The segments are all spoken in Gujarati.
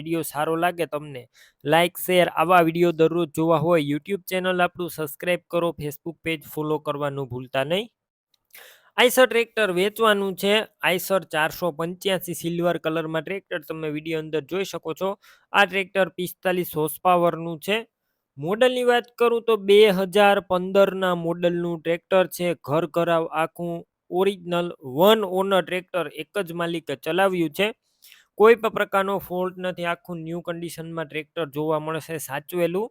વીડિયો સારો લાગે તમને લાઇક શેર આવા વીડિયો દરરોજ જોવા હોય, યુટ્યુબ ચેનલ આપણું સબસ્ક્રાઈબ કરો ફેસબુક પેજ ફોલો કરવાનું ભૂલતા નહીં. આઈસર ટ્રેક્ટર વેચવાનું છે આઈસર ચારસો પંચ્યાસી સિલ્વર કલરમાં ટ્રેક્ટર તમે વીડિયો અંદર જોઈ શકો છો. આ ટ્રેક્ટર પિસ્તાલીસ હોર્સ પાવરનું છે. મોડલની વાત કરું તો બે હજાર પંદરના મોડલનું ટ્રેક્ટર છે, ઘર ઘરાવ આખું ઓરિજિનલ વન ઓનર ટ્રેક્ટર એક જ માલિકે ચલાવ્યું છે. કોઈ પણ પ્રકારનો ફોલ્ટ નથી. આખું ન્યૂ કન્ડિશનમાં ટ્રેક્ટર જોવા મળશે, સાચવેલું,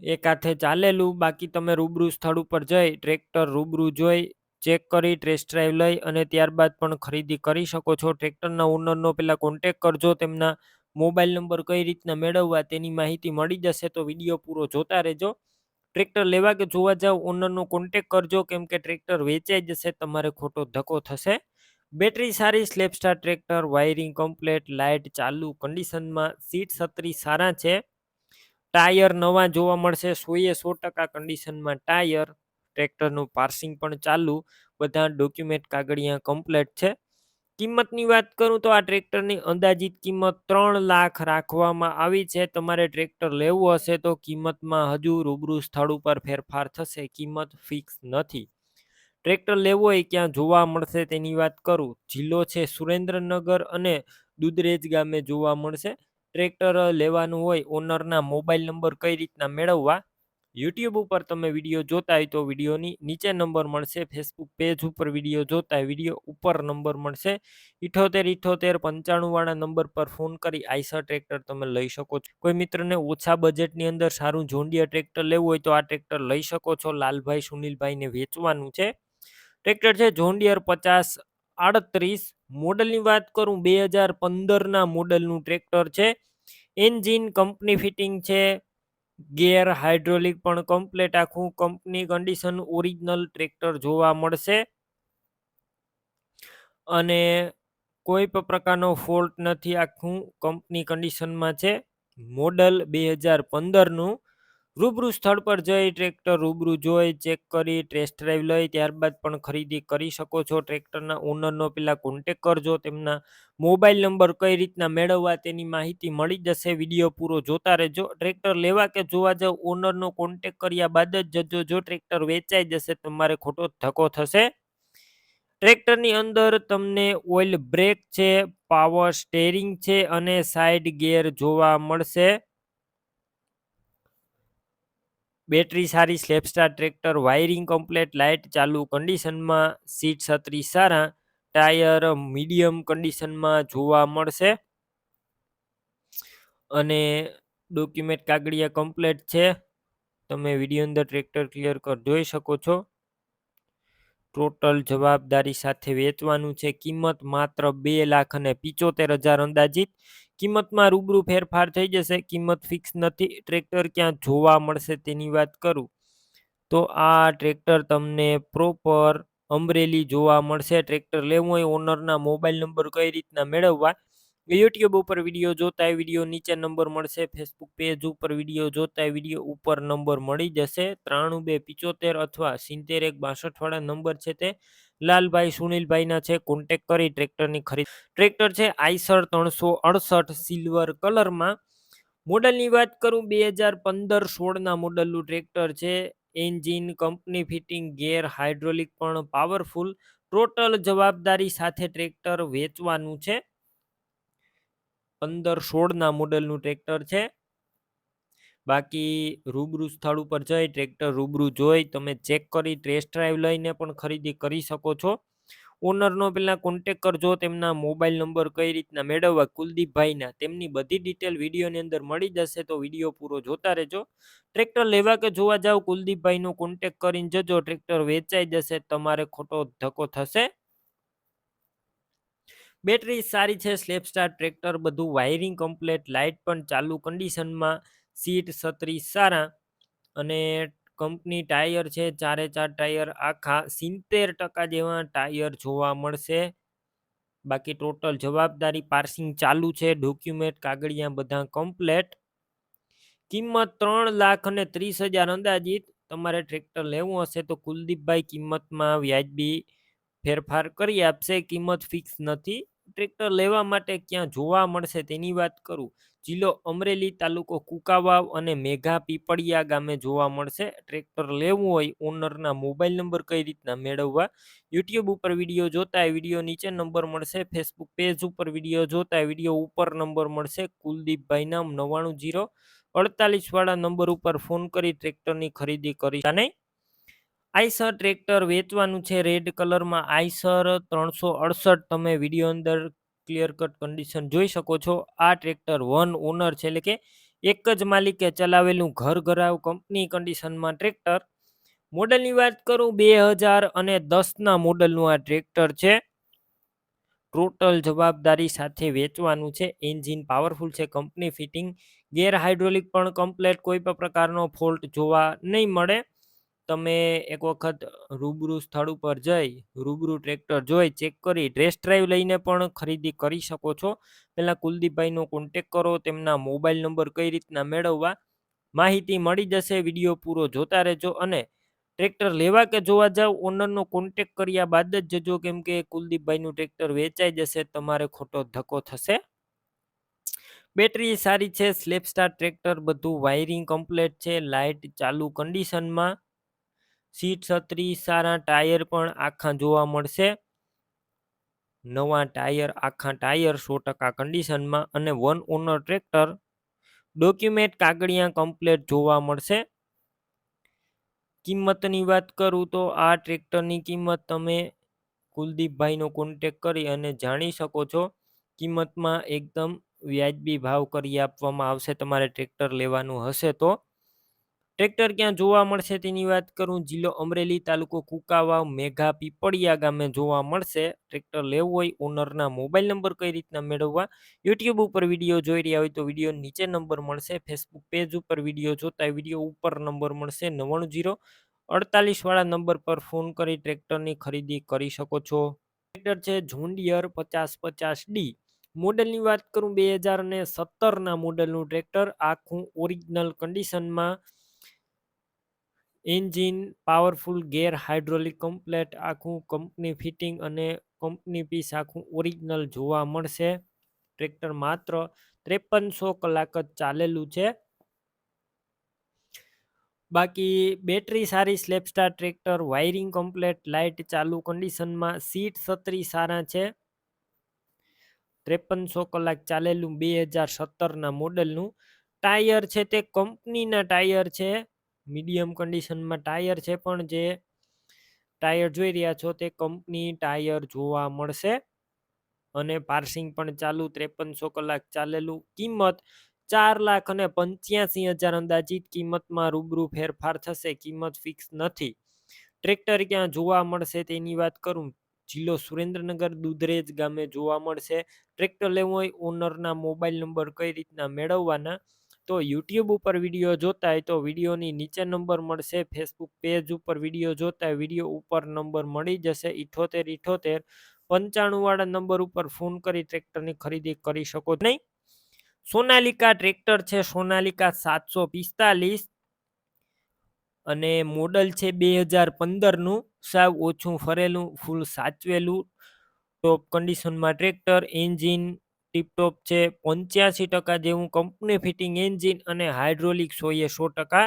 એક હાથે ચાલેલું, બાકી તમે રૂબરૂ સ્થળ ઉપર જઈ ટ્રેક્ટર રૂબરૂ જોઈ ચેક કરી ટેસ્ટ ડ્રાઈવ લઈ અને ત્યારબાદ પણ ખરીદી કરી શકો છો. ટ્રેક્ટરના ઓનરનો પહેલાં કોન્ટેક કરજો, તેમના મોબાઈલ નંબર કઈ રીતના મેળવવા તેની માહિતી મળી જશે તો વીડિયો પૂરો જોતા રહેજો. ટ્રેક્ટર લેવા કે જોવા જાવ ઓનરનો કોન્ટેક કરજો, કેમ કે ટ્રેક્ટર વેચાઈ જશે, તમારે ખોટો ધક્કો થશે. બેટરી સારી, self starter tractor, wiring complete, light ચાલુ, કન્ડિશનમાં સીટ છત્રી સારા છે. ટાયર નવા જોવા મળશે, સોએ સો ટકા કન્ડિશનમાં ટાયર. ટ્રેક્ટરનું પાર્સિંગ પણ ચાલુ, બધા ડોક્યુમેન્ટ કાગળિયા કમ્પ્લેટ છે. કિંમતની વાત કરું તો આ ટ્રેક્ટરની અંદાજિત કિંમત ત્રણ લાખ રાખવામાં આવી છે. તમારે ટ્રેક્ટર લેવું હશે તો કિંમતમાં હજુ રૂબરૂ સ્થળ ઉપર ફેરફાર થશે, કિંમત ફિક્સ નથી. ટ્રેક્ટર લેવો હોય ક્યાં જોવા મળશે તેની વાત કરું. જિલ્લો છે સુરેન્દ્રનગર અને દુધરેજ ગામે જોવા મળશે. ટ્રેક્ટર લેવાનું હોય ઓનરના મોબાઈલ નંબર કઈ રીતના મેળવવા? યુટ્યુબ ઉપર તમે વીડિયો જોતા હોય તો વિડીયોની નીચે નંબર મળશે. ફેસબુક પેજ ઉપર વીડિયો જોતા હોય વીડિયો ઉપર નંબર મળશે. ઇઠોતેર ઇઠોતેર પંચાણુંવાળા નંબર પર ફોન કરી આઈસર ટ્રેક્ટર તમે લઈ શકો છો. કોઈ મિત્રને ઓછા બજેટની અંદર સારું જોંડિયા ટ્રેક્ટર લેવું હોય તો આ ટ્રેક્ટર લઈ શકો છો. લાલભાઈ સુનિલભાઈને વેચવાનું છે. ટ્રેક્ટર છે જોન્ડિયર પચાસ આડત્રીસ. મોડલની વાત કરું, બે હજાર પંદરના મોડલનું ટ્રેક્ટર છે. એન્જિન કંપની ફિટિંગ છે. ગેર હાઇડ્રોલિક પણ કમ્પ્લેટ આખું કંપની કન્ડિશન ઓરિજિનલ ટ્રેક્ટર જોવા મળશે. અને કોઈ પણ પ્રકારનો ફોલ્ટ નથી આખું કંપની કન્ડિશનમાં છે. મોડલ બે હજાર પંદરનું રૂબરૂ સ્થળ પર જઈ ટ્રેક્ટર રૂબરૂ જોઈ, ચેક કરી, ટેસ્ટ ડ્રાઈવ લઈ, ત્યારબાદ પણ ખરીદી કરી શકો છો. ટ્રેક્ટરના ઓનરનો પેલા કોન્ટેક કરજો, તેમના મોબાઈલ નંબર કઈ રીતના મેળવવા તેની માહિતી મળી જશે. વીડિયો પૂરો જોતા રહેજો. ટ્રેક્ટર લેવા કે જોવા જાવ, ઓનરનો કોન્ટેક કર્યા બાદ જ જજો. જો ટ્રેક્ટર વેચાઈ જશે તમારે ખોટો ધક્કો થશે. ટ્રેક્ટરની અંદર તમને ઓઇલ બ્રેક છે, પાવર સ્ટેરિંગ છે અને સાઈડ ગેર જોવા મળશે. બેટરી સારી self starter tractor, wiring complete, light ચાલુ કન્ડિશનમાં, સીટ છત્રી સારા, ટાયર મીડિયમ કન્ડિશનમાં જોવા મળશે. અને ડોક્યુમેન્ટ કાગળિયા કમ્પ્લેટ છે. તમે વીડિયો અંદર ટ્રેક્ટર ક્લિયર કર, જોઈ શકો છો. ટોટલ જવાબદારી સાથે વેચવાનું છે. કિંમત માત્ર બે લાખ અને પિચોતેર હજાર અંદાજિત. કિંમતમાં રૂબરૂ ફેરફાર થઈ જશે, કિંમત ફિક્સ નથી, ટ્રેક્ટર ક્યાં જોવા મળશે તેની વાત કરું? તો આ ટ્રેક્ટર તમને પ્રોપર અમરેલી જોવા મળશે. ટ્રેક્ટર લેવું હોય, ઓનરના મોબાઈલ નંબર કઈ રીતના મેળવવા? યુટ્યુબ ઉપર વીડિયો જોતા વીડિયો નીચે નંબર મળશે. ફેસબુક પેજ ઉપર વીડિયો જોતા વીડિયો ઉપર નંબર મળી જશે. ત્રાણું બે પિચોતેર અથવા સિત્તેર એક બાસઠવાળા નંબર છે તે. લાલભાઈ, સુનિલભાઈના છે. કોન્ટેક કરી ટ્રેક્ટરની ખરીદ. ટ્રેક્ટર છે આઈસર ત્રણસો અડસઠ સિલ્વર કલરમાં. મોડલની વાત કરું, બે હજાર પંદર સોળના મોડલનું ટ્રેક્ટર છે. Engine, company fitting, gear, hydraulic પણ પાવરફુલ. ટોટલ જવાબદારી સાથે ટ્રેક્ટર વેચવાનું છે. પંદર સોળના મોડલનું ટ્રેક્ટર છે. બાકી રૂબરૂ સ્થળ ઉપર જઈ, ટ્રેક્ટર રૂબરૂ જોઈ, તમે ચેક કરી ટેસ્ટ ડ્રાઈવ લઈને પણ ખરીદી કરી શકો છો. ઓનરનો પહેલાં કોન્ટેક કરજો, તેમના મોબાઈલ નંબર કઈ રીતના મેળવવા, કુલદીપભાઈના. તેમની બધી ડિટેલ વિડીયોની અંદર મળી જશે, તો વીડિયો પૂરો જોતા રહેજો. ટ્રેક્ટર લેવા કે જોવા જાવ, કુલદીપભાઈનો કોન્ટેક કરીને જજો, ટ્રેક્ટર વેચાઈ જશે, તમારે ખોટો ધક્કો થશે. બેટરી સારી છે સ્લેપસ્ટાર ટ્રેક્ટર, બધું વાયરિંગ કમ્પ્લેટ લાઇટ પણ ચાલુ કન્ડિશનમાં સીટ છત્રી સારા અને કંપની ટાયર છે, ચારે ચાર ટાયર આખા સિત્તેર ટકા જેવા ટાયર જોવા મળશે. બાકી ટોટલ જવાબદારી પાર્સિંગ ચાલુ છે, ડોક્યુમેન્ટ, કાગળિયા બધા કમ્પ્લેટ. કિંમત ત્રણ લાખ અને ત્રીસ હજાર અંદાજિત. તમારે ટ્રેક્ટર લેવું હશે તો કુલદીપભાઈ કિંમતમાં વ્યાજબી ફેરફાર કરી આપશે, કિંમત ફિક્સ નથી. ટ્રેક્ટર લેવા માટે ક્યાં જોવા મળશે તેની વાત કરું. જિલ્લો અમરેલી તાલુકો કુકાવાવ અને મેઘા પીપળિયા ગામે જોવા મળશે. ટ્રેક્ટર લેવું હોય ઓનરના મોબાઈલ નંબર કઈ રીતના મેળવવા? યુટ્યુબ ઉપર વીડિયો જોતા વીડિયો નીચે નંબર મળશે. ફેસબુક પેજ ઉપર વીડિયો જોતા વીડિયો ઉપર નંબર મળશે. કુલદીપભાઈ નામ નવ્વાણું જીરો અડતાલીસ વાળા નંબર ઉપર ફોન કરી ટ્રેક્ટરની ખરીદી કરી. નહીં આઈસર ટ્રેક્ટર વેચવાનું છે. રેડ કલરમાં આઈસર ત્રણસો અડસઠ. તમે વીડિયો અંદર ક્લિયર કટ કન્ડિશન જોઈ શકો છો. આ ટ્રેક્ટર વન ઓનર છે. એટલે કે એક જ માલિકે ચલાવેલું ઘર ઘરાવ કંપની કન્ડિશનમાં ટ્રેક્ટર. મોડલની વાત કરું, બે હજાર અને દસના મોડલનું આ ટ્રેક્ટર છે. ટોટલ જવાબદારી સાથે વેચવાનું છે. એન્જિન પાવરફુલ છે. કંપની ફિટિંગ ગેર હાઇડ્રોલિક પણ કમ્પ્લેટ કોઈ પણ પ્રકારનો ફોલ્ટ જોવા નહીં મળે. તમે એક વખત રૂબરૂ સ્થળ ઉપર જઈ, રૂબરૂ ટ્રેક્ટર જોઈ, ચેક કરી ડ્રેસ ડ્રાઈવ લઈને પણ ખરીદી કરી શકો છો. પહેલાં કુલદીપભાઈનો કોન્ટેક કરો, તેમના મોબાઈલ નંબર કઈ રીતના મેળવવા, માહિતી મળી જશે, વીડિયો પૂરો જોતા રહેજો અને ટ્રેક્ટર લેવા કે જોવા જાવ, ઓનરનો કોન્ટેક કર્યા બાદ જ જજો, કેમ કે કુલદીપભાઈનું ટ્રેક્ટર વેચાઈ જશે, તમારે ખોટો ધક્કો થશે. બેટરી સારી છે સ્લેપ સ્ટાર ટ્રેક્ટર, બધું વાયરિંગ કમ્પ્લીટ છે લાઇટ ચાલુ કન્ડિશનમાં સીટ છત્રી, સારા ટાયર પણ આખા જોવા મળશે. નવા ટાયર, આખા ટાયર સો ટકા કન્ડિશનમાં અને વન ઓનર ટ્રેક્ટર ડોક્યુમેન્ટ કાગળિયા કમ્પ્લેટ જોવા મળશે. કિંમતની વાત કરું તો આ ટ્રેક્ટરની કિંમત તમે કુલદીપભાઈનો કોન્ટેક કરી અને જાણી શકો છો. કિંમતમાં એકદમ વ્યાજબી ભાવ કરી આપવામાં આવશે. તમારે ટ્રેક્ટર લેવાનું હશે તો. ટ્રેક્ટર ક્યાં જોવા મળશે તેની વાત કરું? જિલ્લો અમરેલી તાલુકો કુકાવાવ, મેઘા પીપળિયા ગામે જોવા મળશે. ટ્રેક્ટર લેવું હોય, ઓનરના મોબાઈલ નંબર કઈ રીતના મેળવવા? યુટ્યુબ ઉપર વીડિયો જોઈ રહ્યા હોય તો વીડિયો નીચે નંબર મળશે. ફેસબુક પેજ ઉપર વીડિયો જોતા વીડિયો ઉપર નંબર મળશે નવ્વાણું જીરો અડતાલીસ વાળા નંબર પર ફોન કરી ટ્રેક્ટરની ખરીદી કરી શકો છો. ટ્રેક્ટર છે ઝુંડિયર પચાસ પચાસ ડી. મોડલની વાત કરું, બે હજાર ને સત્તરના મોડલનું ટ્રેક્ટર. આખું ઓરિજિનલ કન્ડિશનમાં engine, powerful gear hydraulic complete આખું કંપની ફિટિંગ અને કંપની પીસ આખું ઓરિજિનલ જોવા મળશે. ટ્રેક્ટર માત્ર ત્રેપનસો કલાક જ ચાલેલું છે. બાકી બેટરી સારી self starter tractor, wiring complete, light ચાલુ કન્ડિશનમાં સીટ સત્રી સારા છે. ત્રેપનસો કલાક ચાલેલું બે હજાર સત્તરના મોડલનું ટાયર છે તે કંપનીના ટાયર છે. મીડિયમ કન્ડિશનમાં ટાયર છે, પણ જે ટાયર જોઈ રહ્યા છો તે કંપની ટાયર જોવા મળશે. અને પાર્સિંગ પણ ચાલુ, ત્રેપનસો કલાક ચાલેલું કિંમત ચાર લાખ અને પંચ્યાસી હજાર અંદાજિત કિંમતમાં રૂબરૂ ફેરફાર થશે, કિંમત ફિક્સ નથી. ટ્રેક્ટર ક્યાં જોવા મળશે તેની વાત કરું? જિલ્લો સુરેન્દ્રનગર, દુધરેજ ગામે જોવા મળશે. ટ્રેક્ટર લેવું હોય ઓનરના મોબાઈલ નંબર કઈ રીતના મેળવવાના? તો યુટ્યુબ ઉપર વીડિયો જોતા હોય તો વિડીયોની નીચે નંબર મળશે, ફેસબુક પેજ ઉપર વીડિયો જોતા હોય વીડિયો ઉપર નંબર મળી જશે, ઇઠોતેર ઇઠોતેર પંચાણુંવાળા નંબર ઉપર ફોન કરી ટ્રેક્ટરની ખરીદી કરી શકો નહીં? સોનાલિકા ટ્રેક્ટર છે, સોનાલિકા સાતસો પિસ્તાલીસ અને મોડલ છે બે હજાર પંદરનું. સાવ ઓછું ફરેલું, ફૂલ સાચવેલું, ટોપ કન્ડિશનમાં ટ્રેક્ટર, એન્જિન ટીપટોપ છે, પંચ્યાસી ટકા જેવું કંપની ફિટિંગ એન્જિન અને હાઇડ્રોલિક એ સો ટકા.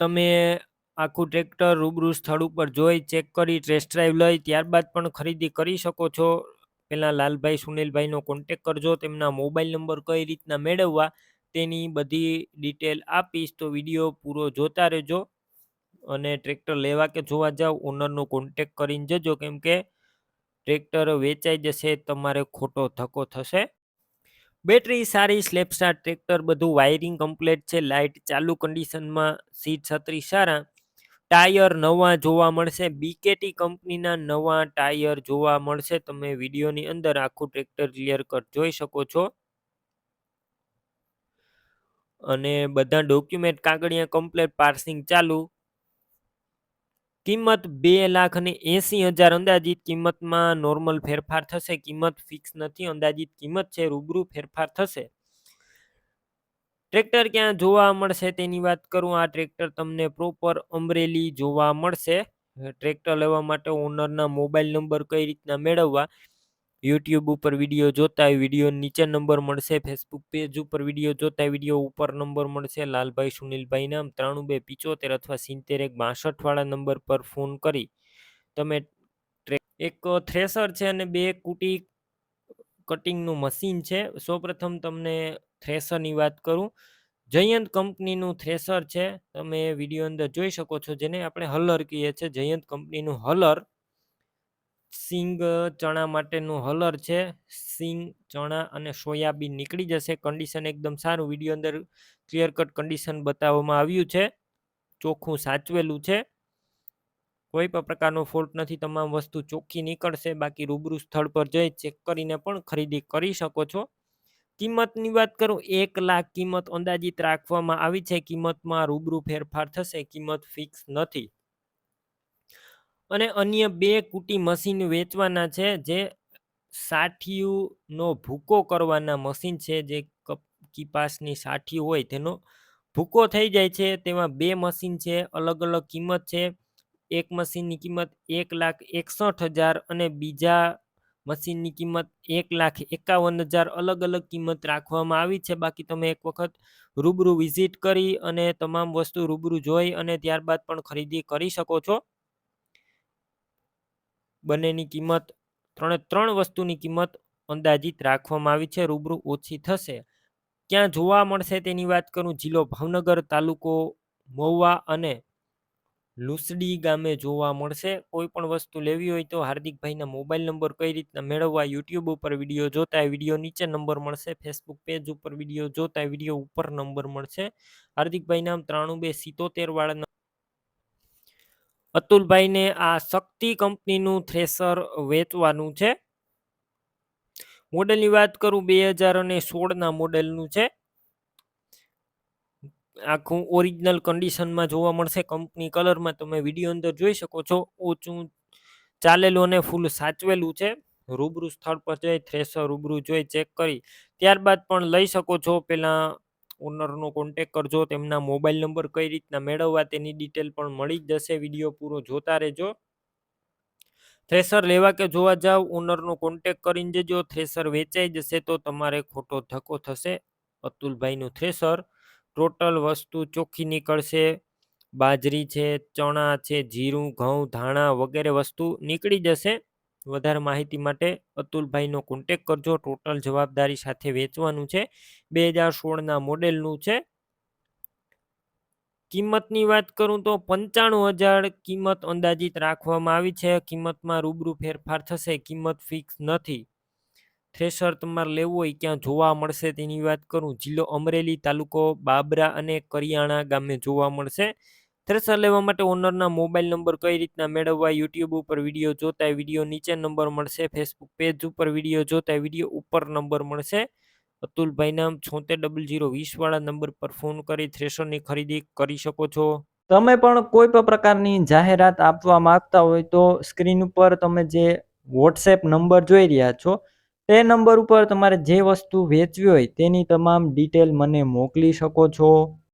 તમે આખું ટ્રેક્ટર રૂબરૂ સ્થળ ઉપર જોઈ, ચેક કરી, ટેસ્ટ ડ્રાઈવ લઈ, ત્યારબાદ પણ ખરીદી કરી શકો છો. પહેલાં લાલભાઈ સુનિલભાઈનો કોન્ટેક કરજો, તેમના મોબાઈલ નંબર કઈ રીતના મેળવવા તેની બધી ડિટેલ આપીશ, તો વીડિયો પૂરો જોતા રહેજો. અને ટ્રેક્ટર લેવા કે જોવા જાવ ઓનરનો કોન્ટેક કરીને જજો, કેમ કે ટ્રેક્ટર વેચાઈ જશે, તમારે ખોટો ધક્કો થશે. બેટરી સારી સ્લેપસ્ટાર ટ્રેક્ટર, બધું વાયરિંગ કમ્પ્લીટ છે, લાઇટ ચાલુ કન્ડિશનમાં, સીટ છત્રી સારા. ટાયર નવા જોવા મળશે બીકેટી કંપનીના નવા ટાયર જોવા મળશે, તમે વિડીયોની અંદર આખું ટ્રેક્ટર ક્લિયર કટ જોઈ શકો છો. અને બધા ડોક્યુમેન્ટ કાગળિયા કમ્પ્લેટ, પાર્સિંગ ચાલુ. કિંમત બે લાખ અને એસી હજાર અંદાજિત કિંમતમાં નોર્મલ ફેરફાર થશે. કિંમત ફિક્સ નથી, અંદાજિત કિંમત છે, રૂબરૂ ફેરફાર થશે. ટ્રેક્ટર ક્યાં જોવા મળશે? તેની વાત કરું. આ ટ્રેક્ટર તમને પ્રોપર અમરેલી જોવા મળશે. ટ્રેક્ટર લેવા માટે ઓનરના મોબાઈલ નંબર કઈ રીતના મેળવવા? યુટ્યુબ ઉપર વીડિયો જોતા હોય, વીડિયો નીચે નંબર મળશે ફેસબુક પેજ ઉપર વીડિયો જોતા વીડિયો ઉપર નંબર મળશે, લાલભાઈ, સુનિલભાઈ નામ ત્રાણું બે પિચોતેર અથવા સિત્તેર એક બાસઠવાળા નંબર પર ફોન કરી. તમે એક થ્રેસર છે અને બે કુટી કટિંગનું મશીન છે. સૌપ્રથમ તમને થ્રેસરની વાત કરું. જયંત કંપનીનું થ્રેસર છે. તમે વીડિયો અંદર જોઈ શકો છો, જેને આપણે હલર કહીએ છીએ. જયંત કંપનીનું હલર સિંગ ચણા માટેનું હલર છે. સિંગ, ચણા અને સોયાબીન નીકળી જશે. કન્ડિશન એકદમ સારું. વીડિયો અંદર ક્લિયર કટ કન્ડિશન બતાવવામાં આવ્યું છે. ચોખ્ખું સાચવેલું છે. કોઈ પણ પ્રકારનો ફોલ્ટ નથી. તમામ વસ્તુ ચોખ્ખી નીકળશે. બાકી રૂબરૂ સ્થળ પર જઈ ચેક કરીને પણ ખરીદી કરી શકો છો. કિંમતની વાત કરું, એક લાખ કિંમત અંદાજિત રાખવામાં આવી છે. કિંમતમાં રૂબરૂ ફેરફાર થશે. કિંમત ફિક્સ નથી. અને અન્ય બે કુટી મશીન વેચવાના છે, જે સાઠીયુનો ભૂકો કરવાના મશીન છે, જે કપાસની સાઠી હોય તેનો ભૂકો થઈ જાય છે. તેમાં બે મશીન છે અલગ અલગ કિંમત છે. એક મશીનની કિંમત એક લાખ એકસઠ હજાર અને બીજા મશીનની કિંમત એક લાખ એકાવન હજાર. અલગ અલગ કિંમત રાખવામાં આવી છે. બાકી તમે એક વખત રૂબરૂ વિઝિટ કરી અને તમામ વસ્તુ રૂબરૂ જોઈ અને ત્યારબાદ પણ ખરીદી કરી શકો છો. બંનેની કિંમત ત્રણે ત્રણ વસ્તુની કિંમત અંદાજિત રાખવામાં આવી છે. રૂબરૂ ઓછી થશે. ક્યાં જોવા મળશે તેની વાત કરું? જિલ્લો ભાવનગર તાલુકો મહુવા અને લુસડી ગામે જોવા મળશે. કોઈ પણ વસ્તુ લેવી હોય તો હાર્દિકભાઈના મોબાઈલ નંબર કઈ રીતના મેળવવા યુટ્યુબ ઉપર વીડિયો જોતા વીડિયો નીચે નંબર મળશે. ફેસબુક પેજ ઉપર વીડિયો જોતા વીડિયો ઉપર નંબર મળશે. હાર્દિકભાઈ નામ ત્રાણું બે સિત્તોતેર વાળા અતુલભાઈને આ શક્તિ કંપનીનું થ્રેસર વેચવાનું છે. મોડેલની વાત કરું બે હજાર અને સોળના મોડેલનું છે. આખું ઓરિજિનલ કન્ડિશનમાં જોવા મળશે કંપની કલરમાં. તમે વીડિયો અંદર જોઈ શકો છો, ઓછું ચાલેલું અને ફૂલ સાચવેલું છે. રૂબરૂ સ્થળ પર જઈ થ્રેસર રૂબરૂ જોઈ ચેક કરી. ત્યારબાદ પણ લઈ શકો છો પહેલાં ઓનરનો કોન્ટેક કરજો, તેમના મોબાઈલ નંબર કઈ રીતના મેળવવા તેની ડિટેલ પણ મળી જ જશે. વીડિયો પૂરો જોતા રહેજો. થ્રેસર લેવા કે જોવા જાવ, ઓનરનો કોન્ટેક કરીને જજો થ્રેસર વેચાઈ જશે તો તમારે ખોટો ધક્કો થશે. અતુલભાઈનું થ્રેસર ટોટલ વસ્તુ ચોખ્ખી નીકળશે. બાજરી છે, ચણા છે, જીરું, ઘઉં, ધાણા વગેરે વસ્તુ નીકળી જશે. વધારે માહિતી માટે અતુલભાઈનો કોન્ટેક કરજો. ટોટલ જવાબદારી સાથે વેચવાનું છે. બે હજાર સોળના મોડેલનું છે. કિંમતની વાત કરું તો પંચાણું હજાર કિંમત અંદાજિત રાખવામાં આવી છે. કિંમતમાં રૂબરૂ ફેરફાર થશે. કિંમત ફિક્સ નથી. થ્રેશર તમારે લેવું હોય ક્યાં જોવા મળશે તેની વાત કરું. જિલ્લો અમરેલી તાલુકો બાબરા અને કરિયાણા ગામે જોવા મળશે. થ્રેશર લેવા માટે ઓનરના મોબાઈલ નંબર કઈ રીતના મેળવવા, યુટ્યુબ ઉપર વીડિયો જોતા વીડિયો નીચે નંબર મળશે, ફેસબુક પેજ ઉપર વીડિયો જોતા વીડિયો ઉપર નંબર મળશે. અતુલભાઈ નામ છોતેર ડબલ જીરો વીસ વાળા નંબર પર ફોન કરી થ્રેશરની ખરીદી કરી શકો છો. તમે પણ કોઈ પણ પ્રકારની જાહેરાત આપવા માંગતા હોય તો સ્ક્રીન ઉપર તમે જે વોટ્સએપ નંબર જોઈ રહ્યા છો, તે નંબર ઉપર તમારે જે વસ્તુ વેચવી હોય તેની તમામ ડિટેલ મને મોકલી શકો છો.